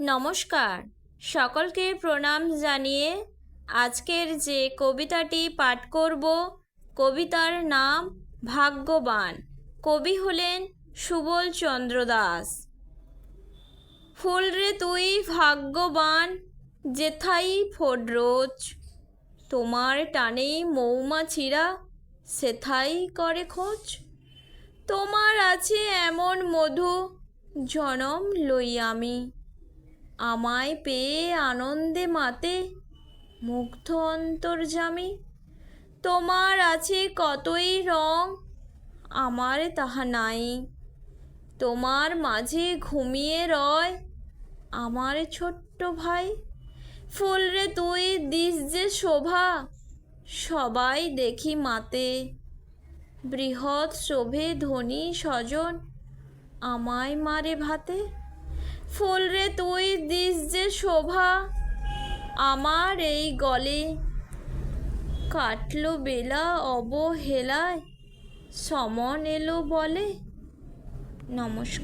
নমস্কার। সকলকে প্রণাম জানিয়ে আজকের যে কবিতাটি পাঠ করব, কবিতার নাম ভাগ্যবান। কবি হলেন সুবল চন্দ্র দাস। ফুল রে তুই ভাগ্যবান, যেথাই ফোড রোজ। তোমার টানেই মৌমাছিরা, সেথাই করে খোঁজ। তোমার আছে এমন মধু, জনম লই আমি। আমায় পেয়ে আনন্দে মাতে মুগ্ধ অন্তর্জামী তোমার আছে কতই রং? আমার তাহা নাই। তোমার মাঝে ঘুমিয়ে রয় আমার ছোট্ট ভাই। ফুল রে তুই দিস যে শোভা, সবাই দেখি মাতে। বৃহৎ শোভে ধনী স্বজন আমায় মারে ভাতে। ফুল রে তুই দিস যে শোভা, আমার এই গলে কাটলো বেলা অবহেলায়, সমন এলো বলে। নমস্কার।